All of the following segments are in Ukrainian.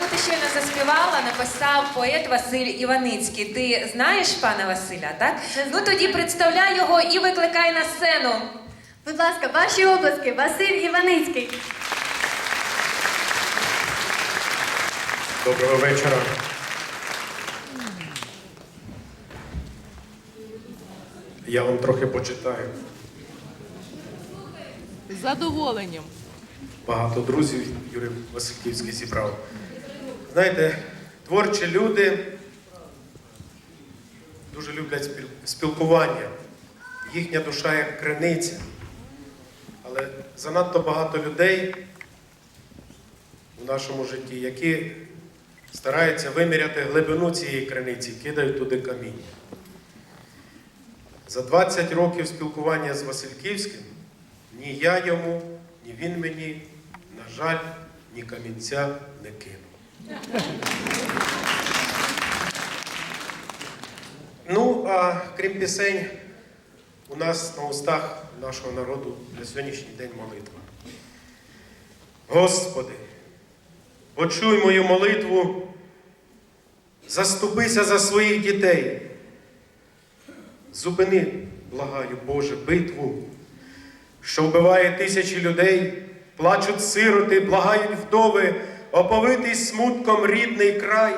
яку ти щойно заспівала, написав поет Василь Іваницький. Ти знаєш пана Василя, так? Ну тоді представляй його і викликай на сцену. Будь ласка, ваші обласки, Василь Іваницький. Доброго вечора. Я вам трохи почитаю. З задоволенням. Багато друзів Юрій Васильківський зібрав. Знаєте, творчі люди дуже люблять спілкування. Їхня душа як криниця. Але занадто багато людей у нашому житті, які стараються виміряти глибину цієї криниці, кидають туди каміння. За 20 років спілкування з Васильківським ні я йому, ні він мені, на жаль, ні камінця не кинув. Ну, а крім пісень, у нас на устах нашого народу на сьогоднішній день молитва. Господи, почуй мою молитву, заступися за своїх дітей. Зупини, благаю, Боже, битву, що вбиває тисячі людей, плачуть сироти, благають вдови, оповитий смутком рідний край.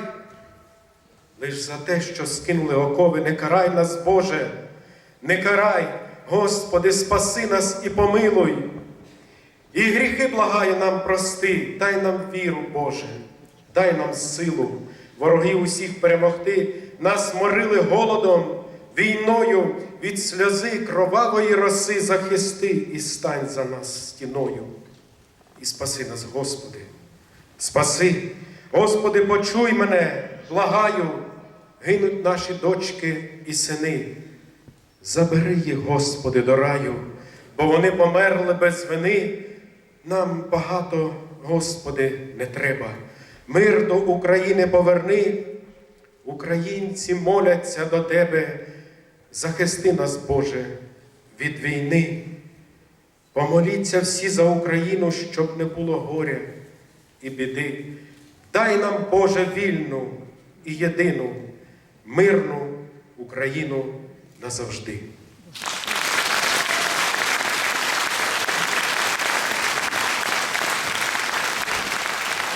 Лиш за те, що скинули окови, не карай нас, Боже, не карай, Господи, спаси нас і помилуй. І гріхи благає нам прости, дай нам віру, Боже, дай нам силу, ворогів усіх перемогти, нас морили голодом, війною від сльози кровавої роси захисти і стань за нас стіною. І спаси нас, Господи, спаси, Господи, почуй мене, благаю, гинуть наші дочки і сини. Забери їх, Господи, до раю, бо вони померли без вини. Нам багато, Господи, не треба. Мир до України поверни. Українці моляться до Тебе. Захисти нас, Боже, від війни. Помоліться всі за Україну, щоб не було горя і біди. Дай нам, Боже, вільну і єдину, мирну Україну назавжди.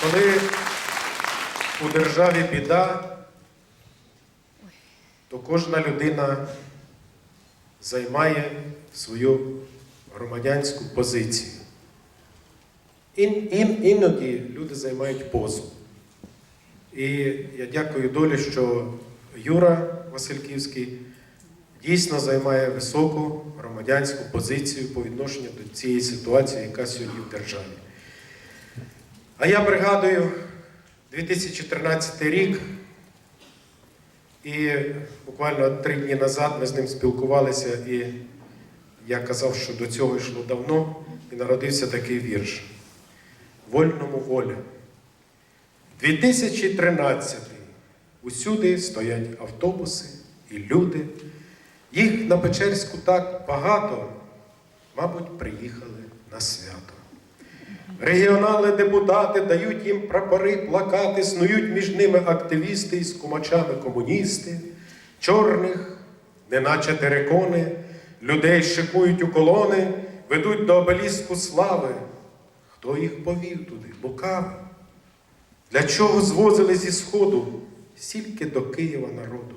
Коли у державі біда, то кожна людина займає свою громадянську позицію. Ін, ін, іноді люди займають позу. І я дякую долі, що Юра Васильківський дійсно займає високу громадянську позицію по відношенню до цієї ситуації, яка сьогодні в державі. А я пригадую 2014 рік, і буквально три дні назад ми з ним спілкувалися, і я казав, що до цього йшло давно, і народився такий вірш. Вольному воля. 2013 усюди стоять автобуси і люди. Їх на Печерську так багато, мабуть, приїхали на свято. Регіонали, депутати дають їм прапори, плакати, снують між ними активісти із кумачами комуністи, чорних, неначе терекони, людей шикують у колони, ведуть до обеліску слави. Хто їх повів туди? Лукавий. Для чого звозили зі Сходу стільки до Києва народу?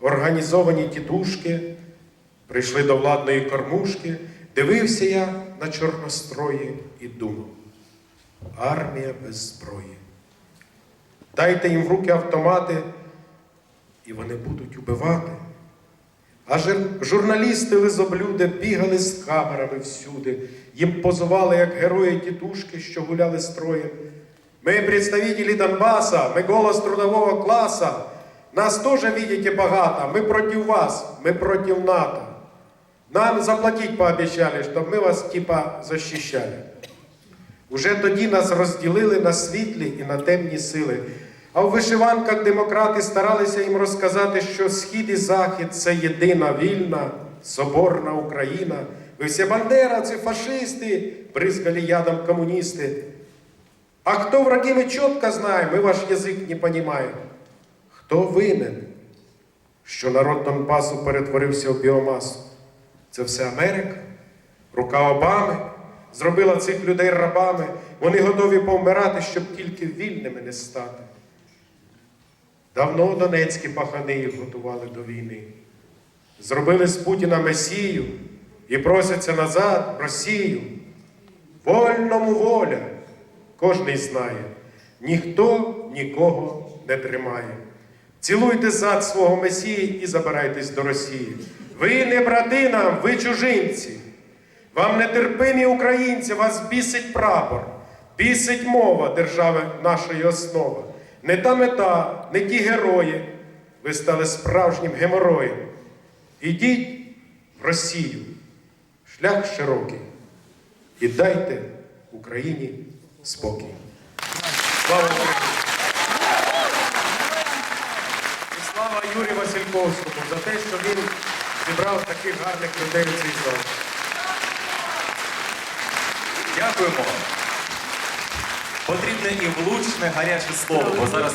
Організовані тітушки прийшли до владної кормушки, дивився я на чорнострої і думав. Армія без зброї. Дайте їм в руки автомати, і вони будуть убивати. А жур- журналісти лизоблюди бігали з камерами всюди, їм позували, як герої тітушки, що гуляли строєм. Ми представители Донбасса, мы голос трудового класса. Нас тоже видите богато, мы против вас, мы против НАТО. Нам заплатить пообещали, чтобы мы вас типа защищали. Уже тоді нас розділили на світлі і на темні сили. А в вишиванках демократи старалися їм розказати, що схід і захід це єдина вільна, соборна Україна. Ви всі бандеровці, фашисти, бризгали ядом комуністи. А кто враги, мы четко знаем, мы ваш язик не понимаем. Хто винен, що народ Донбасу перетворився в біомасу? Це все Америка, рука Обами зробила цих людей рабами. Вони готові повмирати, щоб тільки вільними не стати. Давно донецькі пахани їх готували до війни. Зробили з Путіна Месію і просяться назад в Росію. Вольному воля, кожний знає, ніхто нікого не тримає. Цілуйте зад свого Месії і забирайтесь до Росії. Ви не брати нам, ви чужинці. Вам нетерпимі українці, вас бісить прапор, бісить мова держави нашої основи. Не та мета, не ті герої. Ви стали справжнім геморроєм. Ідіть в Росію, шлях широкий, і дайте Україні спокій. Слава Україні! І слава Юрію Васильковському за те, що він зібрав таких гарних людей у цій залі. Дякуємо. Потрібне і влучне гаряче слово, бо зараз